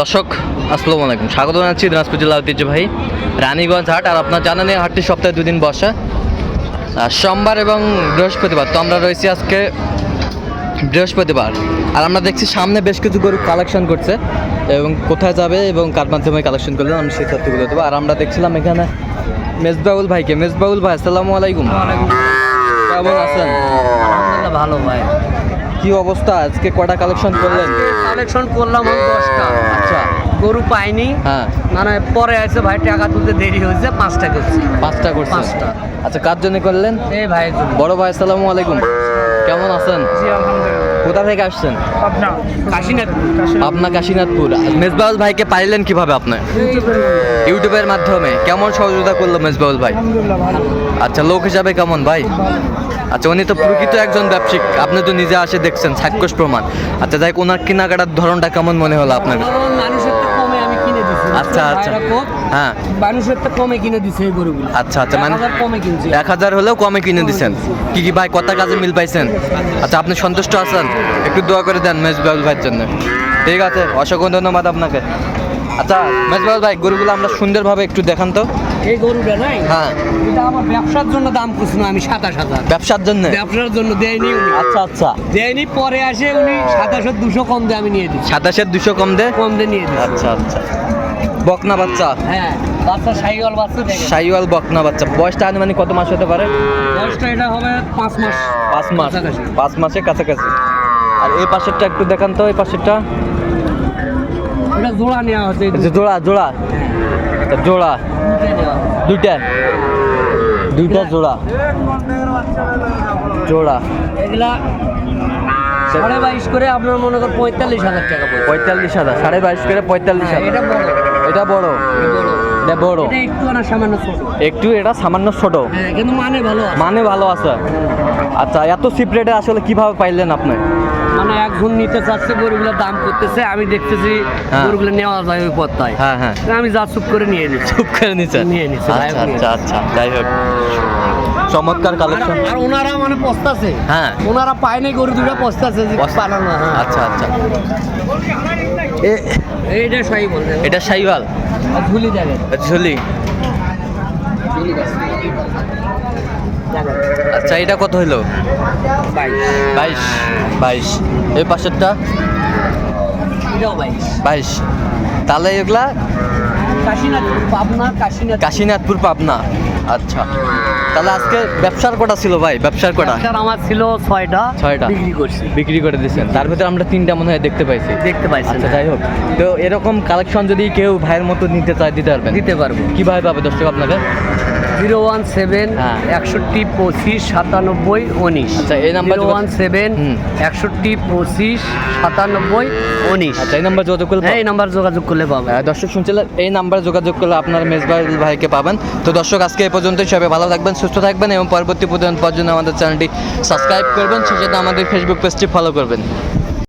দর্শক, আসসালামু আলাইকুম। স্বাগত জানাচ্ছি দিনাজপুর জেলা ঐতিহ্যবাহী রানীগঞ্জ হাট আর আপনার জানেন এই হাটটি সপ্তাহে দুদিন বসে। সোমবার এবং বৃহস্পতিবার তো আমরা রয়েছি আজকে বৃহস্পতিবার। আর আমরা দেখছি সামনে বেশ কিছু গরু কালেকশন করছে এবং কোথায় যাবে এবং কার মাধ্যমে কালেকশন করলেন আমি সেই তথ্যগুলো দেবো। আর আমরা দেখছিলাম এখানে মেজবাউল ভাইকে। মেজবাউল ভাই, আসসালামু আলাইকুম। কেমন আছেন? ভালো ভাই। কি অবস্থা? আজকে কটা কালেকশন করলেন? কালেকশন করলাম দশটা। আচ্ছা। গরু পাইনি। হ্যাঁ। মানে পরে আছে ভাই টাকা তুলতে দেরি হয়েছে পাঁচটা করছি। পাঁচটা করছেন পাঁচটা। আচ্ছা কার জন্য করলেন? এই জন্য। বড় ভাই আসসালামু আলাইকুম। কেমন আছেন? কোথা থেকে আসছেন? আপনা কাশীনাথপুর। মেজবাউল ভাইকে পাইলেন কীভাবে আপনার ইউটিউবের মাধ্যমে। কেমন সহযোগিতা করল মেজবাউল ভাই? আচ্ছা লোক হিসাবে কেমন ভাই? আচ্ছা উনি তো প্রকৃত একজন ব্যবসায়িক। আপনি তো নিজে আসে দেখছেন সাক্ষস প্রমাণ। আচ্ছা যাই ওনার কেনাকাটার ধরনটা কেমন মনে হলো আপনার? আচ্ছা, আচ্ছা। হ্যাঁ। মানুষের তো কমে কিনে দিছে এই গরুগুলো। আচ্ছা আচ্ছা মানে কমে কিনছে। এক হাজার হলেও কমে কিনে দিছেন। কি কি ভাই কত কাজে মিল পাইছেন? আচ্ছা আপনি সন্তুষ্ট আছেন? একটু দোয়া করে দেন মেজবাউল ভাইয়ের জন্য। ঠিক আছে অসংখ্য ধন্যবাদ আপনাকে। আচ্ছা মেজবাউল ভাই গরুগুলো আমরা সুন্দরভাবে একটু দেখান তো। এই গরুটা নাই? হ্যাঁ। এটা আমার ব্যবসার জন্য দাম করছি আমি সাতাশ হাজার। ব্যবসার জন্য? ব্যবসার জন্য দেয়নি উনি। আচ্ছা আচ্ছা। দেয়নি পরে আসে উনি সাতাশের দুশো কম দিয়ে আমি নিয়ে দিচ্ছি সাতাশের দুশো কম দে কম দিয়ে নিয়ে দিচ্ছি আচ্ছা আচ্ছা। বকনা বাচ্চা? হ্যাঁ বাচ্চা সাইওয়াল বাচ্চা সাইওয়াল বকনা বাচ্চা। বয়সটা আনুমানিক কত মাস হতে পারে? বয়সটা এটা হবে পাঁচ মাস। পাঁচ মাস। পাঁচ মাসের কাছাকাছি। আর এই পাশেরটা একটু দেখান তো এই পাশেরটা। এটা জোড়া নেওয়া হচ্ছে জোড়া জোড়া। তা জোড়া। দুইটা। দুইটা জোড়া। জোড়া। এগুলা সাড়ে বাইশ করে আপনার মনে করেন পঁয়তাল্লিশ হাজার টাকা পঁয়তাল্লিশ হাজার সাড়ে বাইশ করে পঁয়তাল্লিশ হাজার। এটা বড়। এটা বড়। এটা একটু না সামান্য ছোট। একটু এটা সামান্য ছোট। হ্যাঁ কিন্তু মানে ভালো আছে। মানে ভালো আছে। আচ্ছা এত চিপ রেটে আসলে কীভাবে পাইলেন আপনি? মানে একজন নিতে চাচ্ছে গরুগুলোর দাম করতেছে আমি দেখতেছি হ্যাঁ। গরুগুলো নেওয়া যায় ওই পথটায়। হ্যাঁ হ্যাঁ। আমি যা চুপ করে নিয়ে নিচ্ছি। চুপ করে নিচ্ছেন নিয়ে নিচ্ছি, আচ্ছা আচ্ছা আচ্ছা যাই হোক। চমৎকার কালেকশন আর ওনারা মানে পস্তাছে। হ্যাঁ। ওনারা পায় নাই গরু দুটো পস্তাছে যে পালানো হ্যাঁ। আচ্ছা আচ্ছা। এ- এইটা সহি এটা সাইওয়াল ঝুলি দেখেন ঝুলি। ঝুলি আচ্ছা এটা কত হইল? বাইশ। বাইশ। এই পাশেরটা? বাইশ। তাহলে এগুলা? কাশীনাথপুর পাবনা কাশীনাথ কাশীনাথপুর পাবনা। আচ্ছা। তাহলে আজকে ব্যবসার কটা ছিল ভাই? ব্যবসার কটা? আমার ছিল ছয়টা। ছয়টা। বিক্রি করছি। বিক্রি করে দিয়েছেন। তার ভিতরে আমরা তিনটা মনে হয় দেখতে পাইছি। দেখতে পাইছি আচ্ছা যাই হোক। তো এরকম কালেকশন যদি কেউ ভাইয়ের মতো নিতে চায় দিতে পারবেন? দিতে পারব। কীভাবে পাবে দর্শক আপনাকে জিরো ওয়ান সেভেন হ্যাঁ। একষট্টি পঁচিশ সাতানব্বই উনিশ। আচ্ছা, এই নাম্বার ওয়ান সেভেন একষট্টি পঁচিশ সাতানব্বই উনিশ। আচ্ছা এই নাম্বার যোগাযোগ করলে হ্যাঁ এই নাম্বার যোগাযোগ করলে পাবে। আহ, দর্শক শুনছিলেন এই নাম্বারে যোগাযোগ করলে আপনার মেজবাইল ভাইকে পাবেন। তো দর্শক আজকে এই পর্যন্তই। সবাই ভালো থাকবেন সুস্থ থাকবেন এবং পরবর্তী পর্যন্ত আমাদের চ্যানেলটি সাবস্ক্রাইব করবেন। সাথে আমাদের ফেসবুক পেজটি ফলো করবেন।